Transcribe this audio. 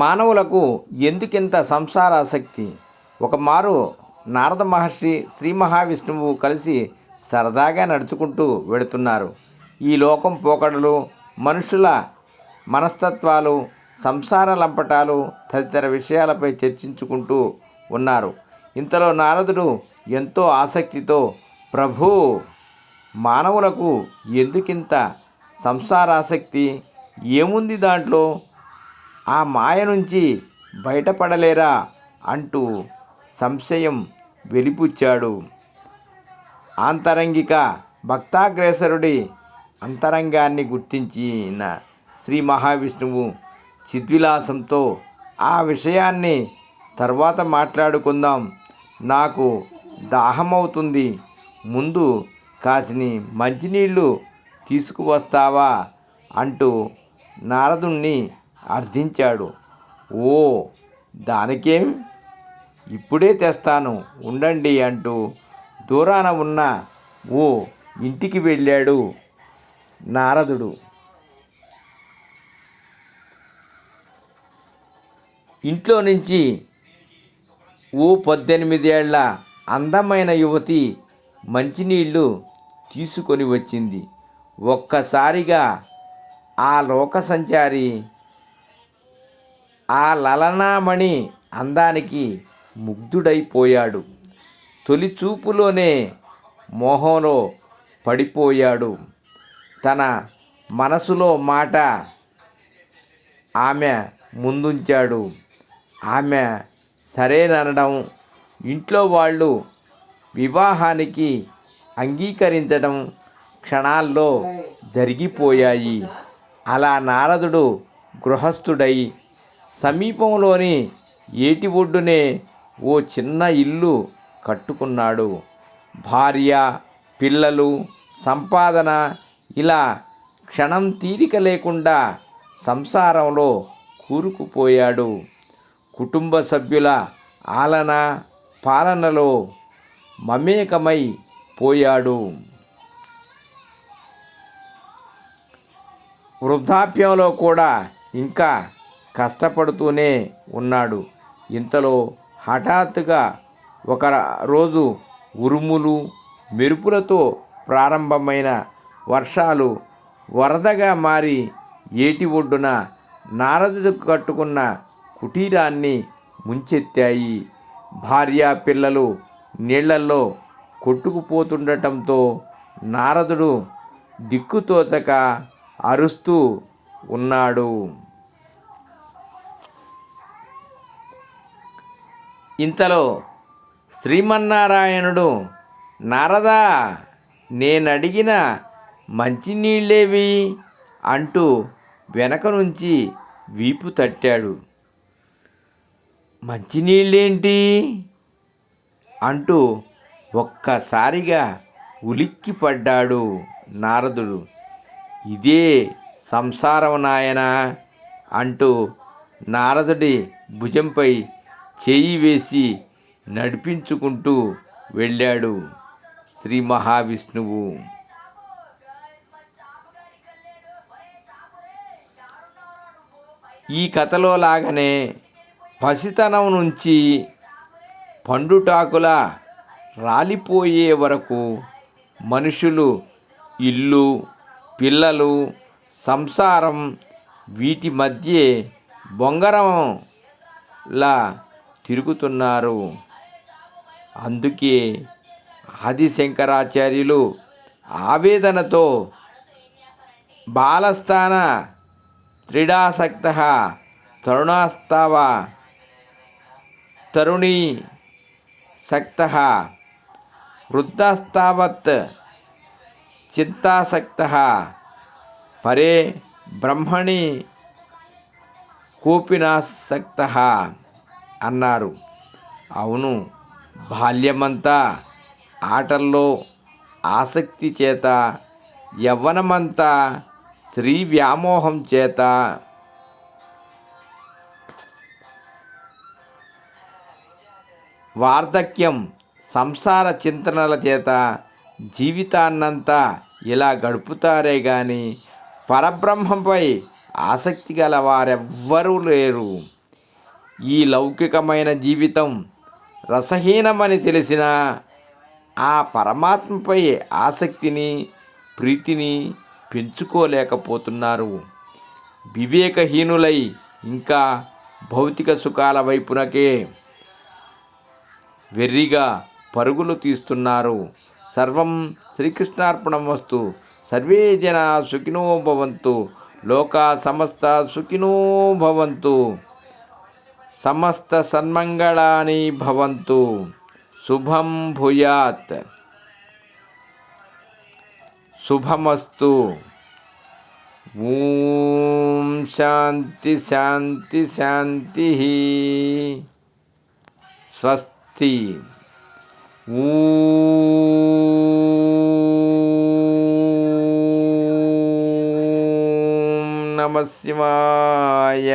మానవులకు ఎందుకింత సంసారాసక్తి? ఒకమారు నారద మహర్షి శ్రీ మహావిష్ణువు కలిసి సరదాగా నడుచుకుంటూ వెడుతున్నారు. ఈ లోకం పోకడలు మనుషుల మనస్తత్వాలు సంసార లంపటాలు తదితర విషయాలపై చర్చించుకుంటూ ఉన్నారు. ఇంతలో నారదుడు ఎంతో ఆసక్తితో ప్రభు మానవులకు ఎందుకింత సంసారాసక్తి? ఏముంది దాంట్లో? ఆ మాయ నుంచి బయటపడలేరా? అంటూ సంశయం వెలిపుచ్చాడు. ఆంతరంగిక భక్తాగ్రేసరుడి అంతరంగాన్ని గుర్తించిన శ్రీ మహావిష్ణువు చిద్విలాసంతో ఆ విషయాన్ని తర్వాత మాట్లాడుకుందాం. నాకు దాహమవుతుంది. ముందు కాసిని మంచినీళ్ళు తీసుకువస్తావా అంటూ నారదుణ్ణి అర్థించాడు. ఓ దానికేం? ఇప్పుడే తెస్తాను ఉండండి అంటూ దూరాన ఉన్న ఓ ఇంటికి వెళ్ళాడు నారదుడు. ఇంట్లో నుంచి ఓ పద్దెనిమిదేళ్ళ అందమైన యువతి మంచినీళ్ళు తీసుకొని వచ్చింది. ఒక్కసారిగా ఆ లోక సంచారి ఆ లలనామణి అందానికి ముగ్ధుడైపోయాడు. తొలి చూపులోనే మోహంలో పడిపోయాడు. తన మనసులో మాట ఆమె ముందుంచాడు. ఆమె సరేననడం ఇంట్లో వాళ్ళు వివాహానికి అంగీకరించడం క్షణాల్లో జరిగిపోయాయి. అలా నారదుడు గృహస్థుడై సమీపంలోని ఏటి ఒడ్డునే ఓ చిన్న ఇల్లు కట్టుకున్నాడు. భార్య పిల్లలు సంపాదన ఇలా క్షణం తీరిక లేకుండా సంసారంలో కూరుకుపోయాడు. కుటుంబ సభ్యుల ఆలన పాలనలో మమేకమై పోయాడు. వృద్ధాప్యంలో కూడా ఇంకా కష్టపడుతూనే ఉన్నాడు. ఇంతలో హఠాత్తుగా ఒక రోజు ఉరుములు మెరుపులతో ప్రారంభమైన వర్షాలు వరదగా మారి ఏటి ఒడ్డున నారదుడు కట్టుకున్న కుటీరాన్ని ముంచెత్తాయి. భార్య పిల్లలు నీళ్ళలో కొట్టుకుపోతుండటంతో నారదుడు దిక్కుతోచక అరుస్తూ ఉన్నాడు. ఇంతలో శ్రీమన్నారాయణుడు నారదా నేనడిగిన మంచినీళ్ళేవి అంటూ వెనక నుంచి వీపు తట్టాడు. మంచినీళ్ళేంటి అంటూ ఒక్కసారిగా ఉలిక్కిపడ్డాడు నారదుడు. ఇదే సంసారం నాయనా అంటూ నారదుడి భుజంపై చేయి వేసి నడిపించుకుంటూ వెళ్ళాడు శ్రీ మహావిష్ణువు. ఈ కథలో లాగానే పసితనం నుంచి పండుటాకుల రాలిపోయే వరకు మనుషులు ఇల్లు పిల్లలు సంసారం వీటి మధ్య బొంగరంలా తిరుగుతున్నారు. అందుకే ఆదిశంకరాచార్యులు ఆవేదనతో బాలస్థాన త్రిడాసక్త తరుణాస్తావ తరుణీ సక్త వృద్ధాస్తావత్ చింతాసక్త పరే బ్రహ్మణి కూపినాసక్త అన్నారు. అవును బాల్యమంతా ఆటల్లో ఆసక్తి చేత యవ్వనమంతా స్త్రీ వ్యామోహం చేత. వార్ధక్యం సంసార చింతనల చేత జీవితాన్నంతా ఇలా గడుపుతారే కానీ పరబ్రహ్మంపై ఆసక్తి గల వారెవ్వరూ లేరు. ఈ లౌకికమైన జీవితం రసహీనమని తెలిసిన ఆ పరమాత్మపై ఆసక్తిని ప్రీతిని పెంచుకోలేకపోతున్నారు. వివేకహీనులై ఇంకా భౌతిక సుఖాల వైపునకే వెర్రిగా పరుగులు తీస్తున్నారు. సర్వం శ్రీకృష్ణార్పణం వస్తు సర్వే జన సుఖినో భవంతు. లోకా సమస్త సుఖినో భవంతు. సమస్త సన్మంగళాని భవంతు. శుభం భూయాత్. శుభమస్తు. ఓం శాంతి శాంతి శాంతి. స్వస్తి. ఓం నమ శివాయ